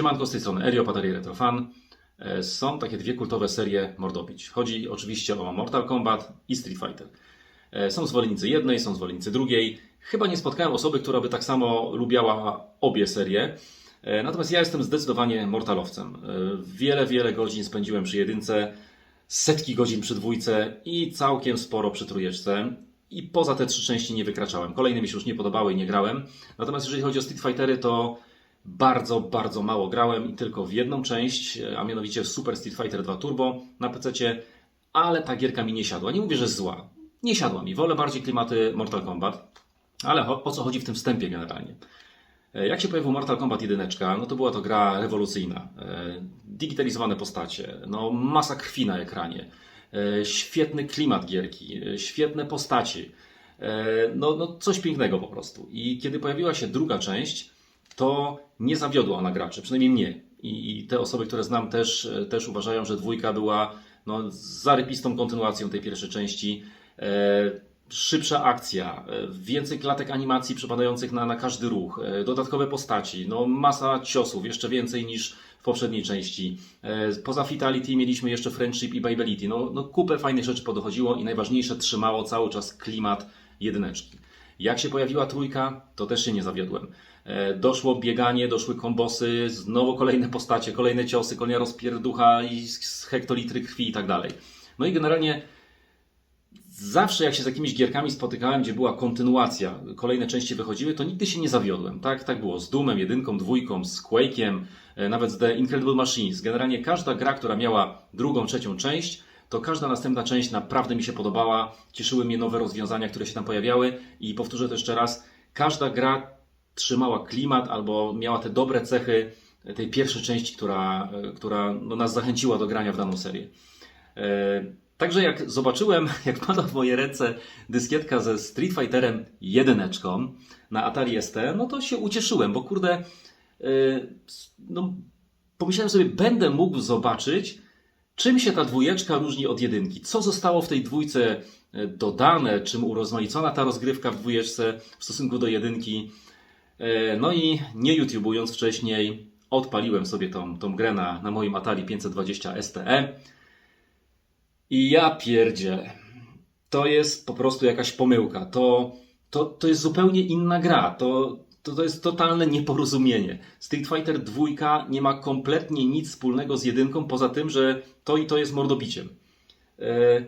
Siemanko, z tej strony Elio, Patari Retrofan. E, Są takie dwie kultowe serie mordobić. Chodzi oczywiście o Mortal Kombat i Street Fighter. E, Są zwolennicy jednej, są zwolennicy drugiej. Chyba nie spotkałem osoby, która by tak samo lubiała obie serie. E, Natomiast ja jestem zdecydowanie mortalowcem. Wiele, wiele godzin spędziłem przy jedynce, setki godzin przy dwójce i całkiem sporo przy trójeczce. I poza te trzy części nie wykraczałem. Kolejne mi się już nie podobały i nie grałem. Natomiast jeżeli chodzi o Street Fightery, to bardzo, bardzo mało grałem i tylko w jedną część, a mianowicie w Super Street Fighter 2 Turbo na PC, ale ta gierka mi nie siadła. Nie mówię, że zła. Nie siadła mi. Wolę bardziej klimaty Mortal Kombat. Ale o co chodzi w tym wstępie generalnie? E, Jak się pojawił Mortal Kombat 1, no to była to gra rewolucyjna. E, Digitalizowane postacie, no masa krwi na ekranie, e, świetny klimat gierki, świetne postaci. No, no coś pięknego po prostu. I kiedy pojawiła się druga część, to nie zawiodła ona graczy, przynajmniej mnie. I, i te osoby, które znam też, też uważają, że dwójka była no, zarypistą kontynuacją tej pierwszej części. E, szybsza akcja, e, więcej klatek animacji przypadających na, na każdy ruch, e, dodatkowe postaci, no, masa ciosów, jeszcze więcej niż w poprzedniej części. E, Poza Fatality mieliśmy jeszcze Friendship i Bibality. No, no kupę fajnych rzeczy podochodziło i najważniejsze trzymało cały czas klimat jedyneczki. Jak się pojawiła trójka, to też się nie zawiodłem. E, Doszło bieganie, doszły kombosy, znowu kolejne postacie, kolejne ciosy, kolejna rozpierducha i hektolitry krwi i tak dalej. No i generalnie zawsze jak się z jakimiś gierkami spotykałem, gdzie była kontynuacja, kolejne części wychodziły, to nigdy się nie zawiodłem. Tak, tak było z Doomem, jedynką, dwójką, z Quake'iem, e, nawet z The Incredible Machines. Generalnie każda gra, która miała drugą, trzecią część, to każda następna część naprawdę mi się podobała. Cieszyły mnie nowe rozwiązania, które się tam pojawiały i powtórzę to jeszcze raz, każda gra trzymała klimat albo miała te dobre cechy tej pierwszej części, która, e, która no, nas zachęciła do grania w daną serię. E, Także jak zobaczyłem, jak pada w moje ręce dyskietka ze Street Fighterem jedyneczką na Atari ST, no to się ucieszyłem, bo kurde, e, no, pomyślałem sobie, będę mógł zobaczyć, czym się ta dwójeczka różni od jedynki. Co zostało w tej dwójce dodane, czym urozmaicona ta rozgrywka w dwójeczce w stosunku do jedynki. E, No i nie YouTubując wcześniej, odpaliłem sobie tą, tą grę na, na moim Atari 520 STE. I ja pierdzielę. To jest po prostu jakaś pomyłka. To, to, to jest zupełnie inna gra. To, to, to jest totalne nieporozumienie. Street Fighter 2 nie ma kompletnie nic wspólnego z jedynką, poza tym, że to i to jest mordobiciem. E,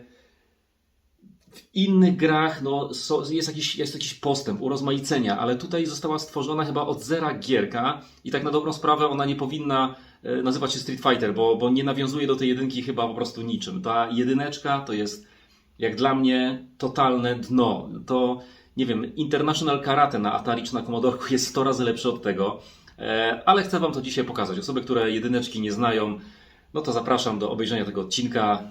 w innych grach no, jest, jakiś, jest jakiś postęp, urozmaicenia, ale tutaj została stworzona chyba od zera gierka i tak na dobrą sprawę ona nie powinna e, nazywać się Street Fighter, bo, bo nie nawiązuje do tej jedynki chyba po prostu niczym. Ta jedyneczka to jest jak dla mnie totalne dno. To nie wiem, International Karate na Atari czy na Commodore jest 100 razy lepsze od tego, e, ale chcę Wam to dzisiaj pokazać. Osoby, które jedyneczki nie znają, no to zapraszam do obejrzenia tego odcinka.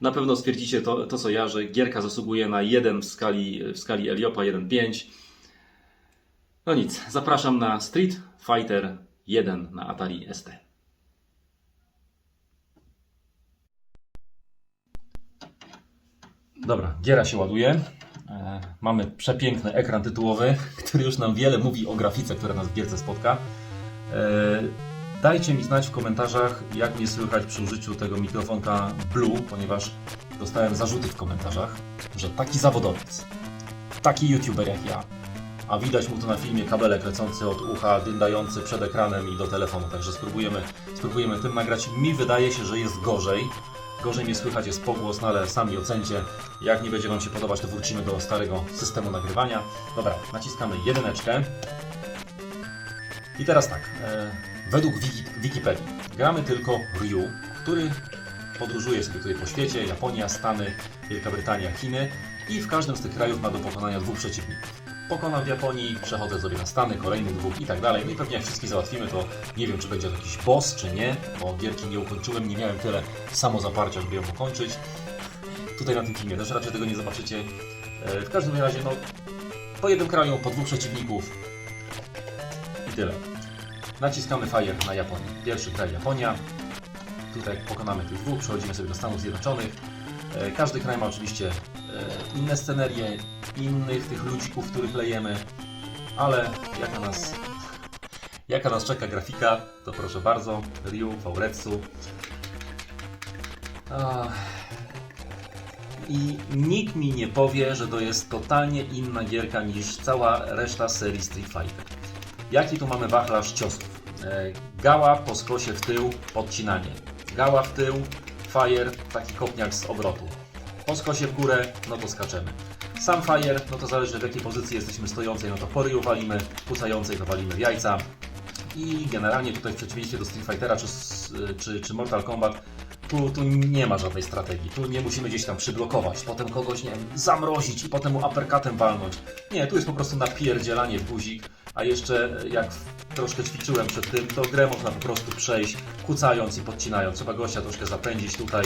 E, Na pewno stwierdzicie to, to co ja, że gierka zasługuje na 1 w skali, w skali Eliopa 1.5. No nic, zapraszam na Street Fighter 1 na Atari ST. Dobra, giera się ładuje. E, mamy przepiękny ekran tytułowy, który już nam wiele mówi o grafice, która nas w gierce spotka. Dajcie mi znać w komentarzach, jak mnie słychać przy użyciu tego mikrofonka Blue, ponieważ dostałem zarzuty w komentarzach, że taki zawodowiec, taki youtuber jak ja, a widać mu to na filmie kabelek lecący od ucha, dyndający przed ekranem i do telefonu, także spróbujemy, spróbujemy tym nagrać. Mi wydaje się, że jest gorzej. Gorzej mnie słychać jest pogłos, no ale sami ocencie. Jak nie będzie Wam się podobać, to wrócimy do starego systemu nagrywania. Dobra, naciskamy jedyneczkę. I teraz tak, e, według Wiki, Wikipedii gramy tylko Ryu, który podróżuje sobie tutaj po świecie, Japonia, Stany, Wielka Brytania, Chiny i w każdym z tych krajów ma do pokonania dwóch przeciwników. Pokonam w Japonii, przechodzę sobie na Stany, kolejnych dwóch i tak dalej. No i pewnie jak wszystkich załatwimy, to nie wiem, czy będzie to jakiś boss, czy nie, bo gierki nie ukończyłem, nie miałem tyle samozaparcia, żeby ją ukończyć. Tutaj na tym filmie też raczej tego nie zobaczycie. E, W każdym razie, no, po jednym kraju, po dwóch przeciwników i tyle. Naciskamy Fire na Japonię. Pierwszy kraj Japonia. Tutaj pokonamy tych dwóch, przechodzimy sobie do Stanów Zjednoczonych. E, Każdy kraj ma oczywiście e, inne scenerie, innych tych ludzików, których lejemy, ale jak na nas Jaka nas czeka grafika, to proszę bardzo. Ryu, Fauretsu. I nikt mi nie powie, że to jest totalnie inna gierka niż cała reszta serii Street Fighter. Jaki tu mamy wachlarz ciosów? E, Gała po skosie w tył, odcinanie. Gała w tył, fire, taki kopniak z obrotu. Po skosie w górę, no to skaczemy. Sam fire, no to zależy w jakiej pozycji jesteśmy stojącej, no to po ryju walimy, kucającej to walimy w jajca. I generalnie tutaj w przeciwieństwie do Street Fightera czy, s- czy, czy Mortal Kombat, tu, tu nie ma żadnej strategii. Tu nie musimy gdzieś tam przyblokować, potem kogoś, nie wiem, zamrozić i potem mu uppercutem walnąć. Nie, tu jest po prostu napierdzielanie w guzik, a jeszcze jak w- troszkę ćwiczyłem przed tym, to grę można po prostu przejść, kucając i podcinając. Trzeba gościa troszkę zapędzić tutaj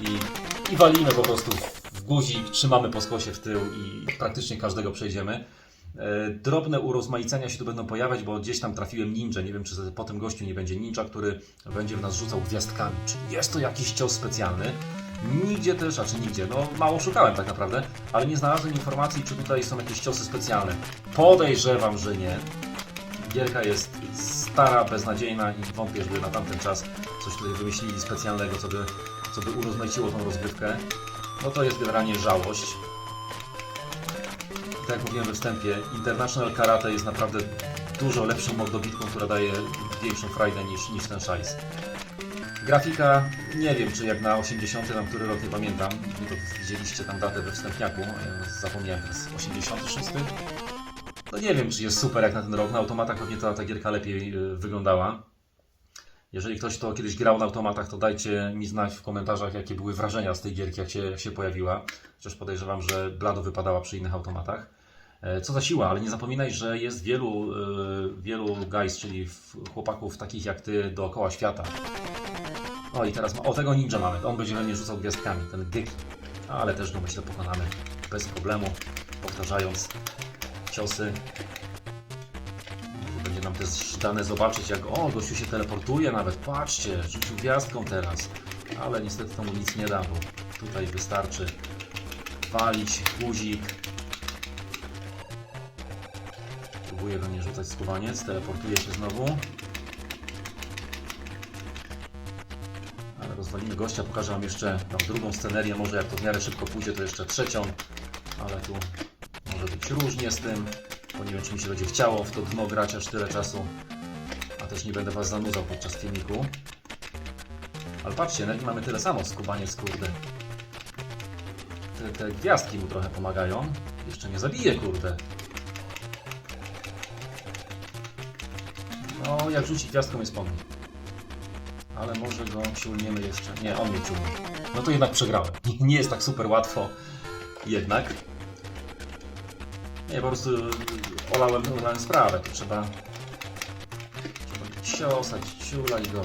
i, i walimy po prostu w guzik, trzymamy po skosie w tył i praktycznie każdego przejdziemy. E, Drobne urozmaicenia się tu będą pojawiać, bo gdzieś tam trafiłem ninja. Nie wiem, czy po tym gościu nie będzie ninja, który będzie w nas rzucał gwiazdkami. Czy jest to jakiś cios specjalny? Nigdzie też, a czy nigdzie, no mało szukałem tak naprawdę, ale nie znalazłem informacji, czy tutaj są jakieś ciosy specjalne. Podejrzewam, że nie. Gierka jest stara, beznadziejna i wątpię, żeby na tamten czas coś tutaj wymyślili specjalnego, co by, co by urozmaiciło tą rozgrywkę. No to jest generalnie żałość. Tak jak mówiłem we wstępie, International Karate jest naprawdę dużo lepszą mordobitką, która daje większą frajdę niż, niż ten szajs. Grafika, nie wiem czy jak na 80, tam który rok nie pamiętam, to widzieliście tam datę we wstępniaku, e, zapomniałem teraz, 86? No nie wiem czy jest super jak na ten rok, na automatach pewnie ta, ta gierka lepiej e, wyglądała. Jeżeli ktoś to kiedyś grał na automatach, to dajcie mi znać w komentarzach, jakie były wrażenia z tej gierki, jak się, jak się pojawiła. Chociaż podejrzewam, że blado wypadała przy innych automatach. E, Co za siła, ale nie zapominaj, że jest wielu, e, wielu guys, czyli chłopaków takich jak ty dookoła świata. O i teraz, ma, o tego ninja mamy, on będzie we mnie rzucał gwiazdkami, ten Geki. Ale też go myślę pokonamy bez problemu, powtarzając ciosy. Będzie nam też dane zobaczyć, jak o, gościu się teleportuje nawet, patrzcie, rzucił gwiazdką teraz. Ale niestety to mu nic nie da, bo tutaj wystarczy walić guzik. Próbuje we mnie rzucać skubaniec, teleportuje się znowu. Ale rozwalimy gościa, pokażę Wam jeszcze tam drugą scenerię, może jak to w miarę szybko pójdzie, to jeszcze trzecią. Ale tu może być różnie z tym, bo nie wiem, czy mi się będzie chciało w to dno grać aż tyle czasu. A też nie będę Was zanudzał podczas filmiku. Ale patrzcie, energii mamy tyle samo, skubaniec, kurde. Te, te gwiazdki mu trochę pomagają. Jeszcze nie zabije, kurde. No, jak rzuci gwiazdką jest po mnie. Ale może go ciulniemy jeszcze. Nie, on mnie ciulnie. No to jednak przegrałem. Nie jest tak super łatwo. Jednak. Nie, po prostu olałem, olałem sprawę. To trzeba, trzeba ciosać, ciula i go.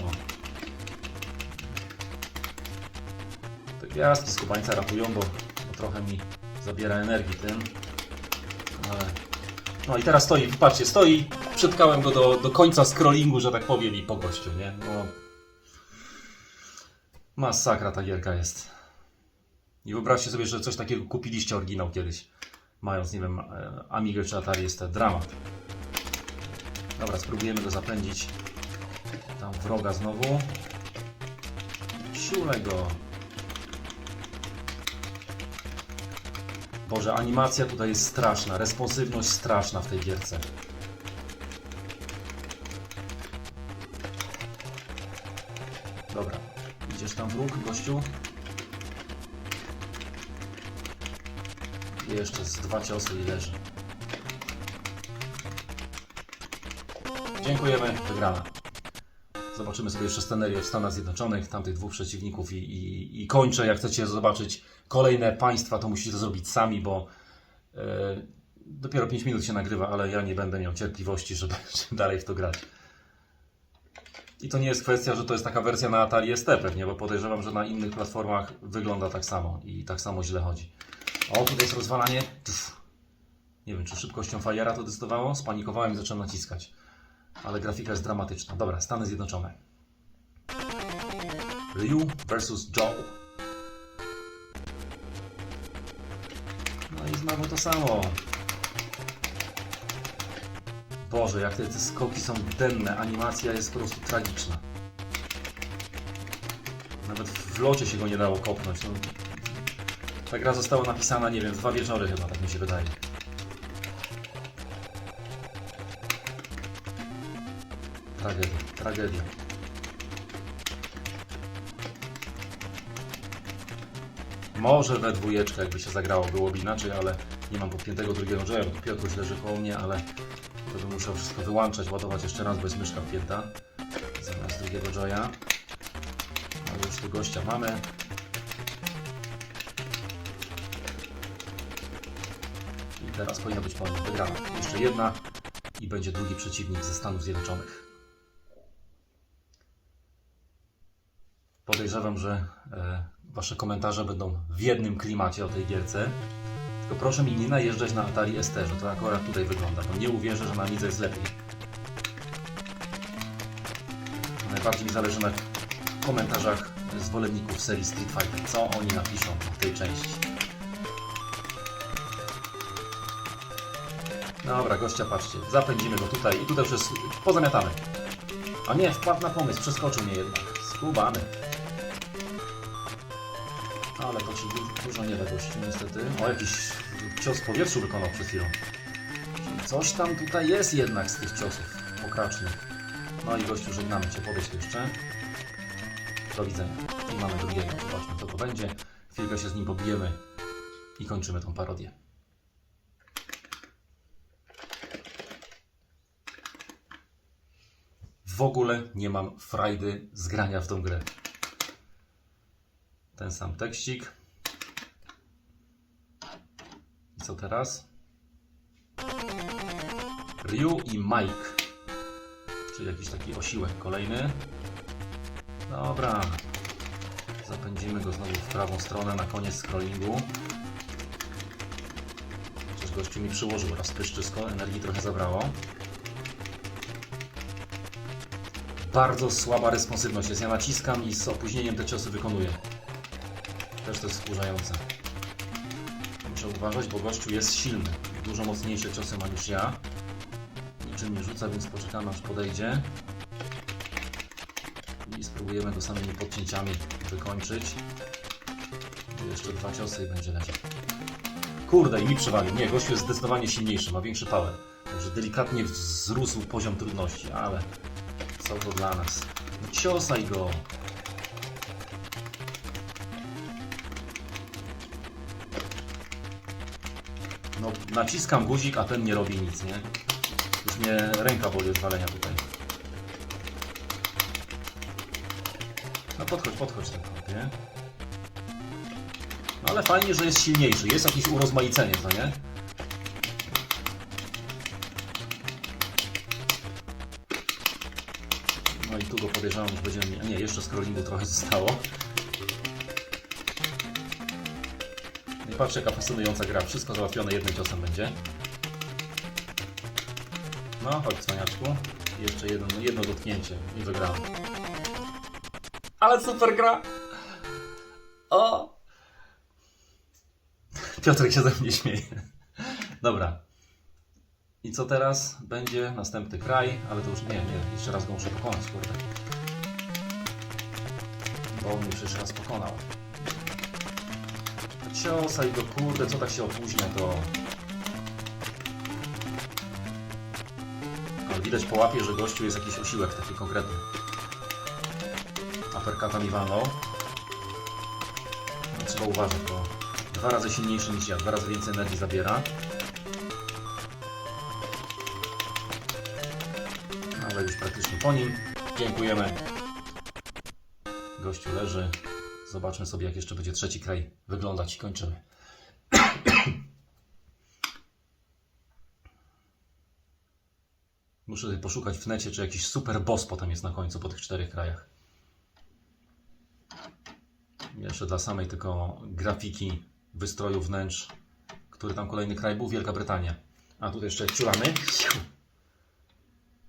Te gwiazdki z kubańca ratują, bo, bo trochę mi zabiera energii tym. Ale... No i teraz stoi, patrzcie, stoi. Przytkałem go do, do końca scrollingu, że tak powiem, i po gościu, nie? No. Masakra ta gierka jest. I wyobraźcie sobie, że coś takiego kupiliście oryginał kiedyś. Mając, nie wiem, e, Amigę czy Atari, jest to dramat. Dobra, spróbujemy go zapędzić. Tam wroga znowu. Siulę go. Boże, animacja tutaj jest straszna, responsywność straszna w tej gierce. Dobra, idziesz tam wróg, gościu? Jeszcze z dwa ciosy i leży. Dziękujemy, wygrana. Zobaczymy sobie jeszcze scenerię w Stanach Zjednoczonych, tamtych dwóch przeciwników i, i, i kończę. Jak chcecie zobaczyć kolejne państwa, to musicie to zrobić sami, bo e, dopiero 5 minut się nagrywa, ale ja nie będę miał cierpliwości, żeby, żeby dalej w to grać. I to nie jest kwestia, że to jest taka wersja na Atari ST pewnie, bo podejrzewam, że na innych platformach wygląda tak samo i tak samo źle chodzi. O, tutaj jest rozwalanie. Nie wiem, czy szybkością Fire'a to decydowało. Spanikowałem i zacząłem naciskać. Ale grafika jest dramatyczna. Dobra, Stany Zjednoczone. Ryu versus Joe. No i znowu to samo. Boże, jak te, te skoki są denne, animacja jest po prostu tragiczna. Nawet w locie się go nie dało kopnąć. No, ta gra została napisana, nie wiem, w dwa wieczory chyba, tak mi się wydaje. Tragedia, tragedia. Może we dwójeczkę jakby się zagrało, byłoby inaczej, ale nie mam podpiętego drugiego joya, bo Piotruś leży koło mnie, ale to bym musiał wszystko wyłączać, ładować jeszcze raz, bo jest myszka wpięta. Zamiast drugiego joya. Ale już tu gościa mamy. I teraz powinna być wygrana. Jeszcze jedna i będzie drugi przeciwnik ze Stanów Zjednoczonych. Podejrzewam, że e, Wasze komentarze będą w jednym klimacie o tej gierce. Tylko proszę mi nie najeżdżać na Atari ST, że to akurat tutaj wygląda, bo nie uwierzę, że na Lidze jest lepiej. Najbardziej mi zależy na komentarzach zwolenników serii Street Fighter. Co oni napiszą w tej części. Dobra, gościa, patrzcie. Zapędzimy go tutaj i tutaj jest pozamiatamy. A nie, wpadł na pomysł, przeskoczył mnie jednak. Skubany. Ale to ci du- dużo nie gościu, niestety. O, jakiś cios w powietrzu wykonał przed chwilą. Coś tam tutaj jest jednak z tych ciosów pokracznych. No i gościu, żegnamy Cię, tu jeszcze. Do widzenia. I mamy drugiego, zobaczmy co to będzie. Chwilkę się z nim pobijemy i kończymy tą parodię. W ogóle nie mam frajdy z grania w tą grę. Ten sam tekstik. I co teraz? Ryu i Mike. Czyli jakiś taki osiłek kolejny. Dobra. Zapędzimy go znowu w prawą stronę na koniec scrollingu. Chociaż gościu mi przyłożył raz pyszczysko, energii trochę zabrało. Bardzo słaba responsywność jest. Ja naciskam i z opóźnieniem te ciosy wykonuję. Też to jest wkurzające. Muszę uważać, bo gościu jest silny. Dużo mocniejsze ciosy ma niż ja. Niczym nie rzuca, więc poczekamy aż podejdzie. I spróbujemy go samymi podcięciami wykończyć. Jeszcze dwa ciosy i będzie leżał. Kurde, i mi przewalił. Nie, gościu jest zdecydowanie silniejszy, ma większy power. Także delikatnie wzrósł poziom trudności, ale co to dla nas? No ciosaj go! Naciskam guzik, a ten nie robi nic, nie? Już mnie ręka boli od walenia tutaj. No podchodź, podchodź ten kopie. No ale fajnie, że jest silniejszy. Jest jakieś urozmaicenie, co nie? No i tu go podejrzewam, że będziemy Nie, jeszcze scrollingu trochę zostało. Nie patrzę, jaka fascynująca gra. Wszystko załatwione jednym ciosem będzie. No, chodź, cwaniaczku. Jeszcze jedno, jedno dotknięcie i wygramy. Ale super gra! O! Piotrek się ze mnie śmieje. Dobra. I co teraz? Będzie następny kraj, ale to już nie, nie, jeszcze raz go muszę pokonać, kurde. Bo on mnie przecież raz pokonał. Ciosaj go, kurde, co tak się opóźnia, to... Ale widać po łapie, że gościu jest jakiś osiłek taki konkretny. Aperkata mi walnął. No, trzeba uważać, bo dwa razy silniejszy niż ja, dwa razy więcej energii zabiera. Ale już praktycznie po nim. Dziękujemy. Gościu leży. Zobaczmy sobie, jak jeszcze będzie trzeci kraj wyglądać i kończymy. Muszę poszukać w necie, czy jakiś super boss potem jest na końcu po tych czterech krajach. Jeszcze dla samej tylko grafiki, wystroju wnętrz, który tam kolejny kraj był, Wielka Brytania. A tutaj jeszcze ciulamy.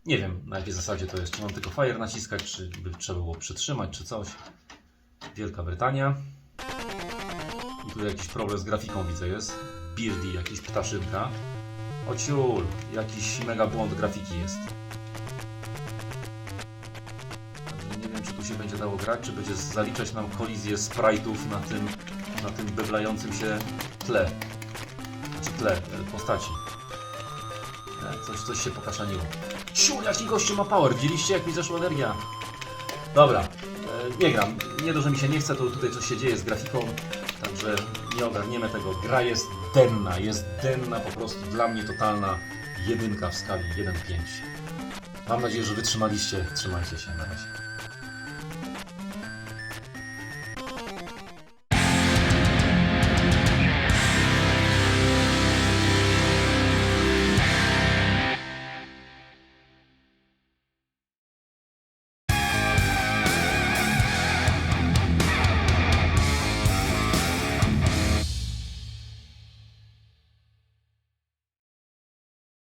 Nie wiem na jakiej zasadzie to jest. Czy mam tylko fire naciskać, czy by trzeba było przytrzymać, czy coś. Wielka Brytania. I tu jakiś problem z grafiką widzę jest. Beardy, jakiś ptaszynka. O ciul, jakiś mega błąd grafiki jest. Nie wiem, czy tu się będzie dało grać, czy będzie zaliczać nam kolizję sprite'ów na tym, na tym beblającym się tle. Znaczy tle, e, postaci. E, Coś, coś się pokaszaniło. Ciu, jaki gościu ma power! Widzieliście, jak mi zeszła energia? Dobra, nie gram. Nie do, że mi się nie chce, to tutaj coś się dzieje z grafiką, także nie ogarniemy tego. Gra jest denna, jest denna, po prostu dla mnie totalna jedynka w skali 1-5. Mam nadzieję, że wytrzymaliście. Trzymajcie się, na razie.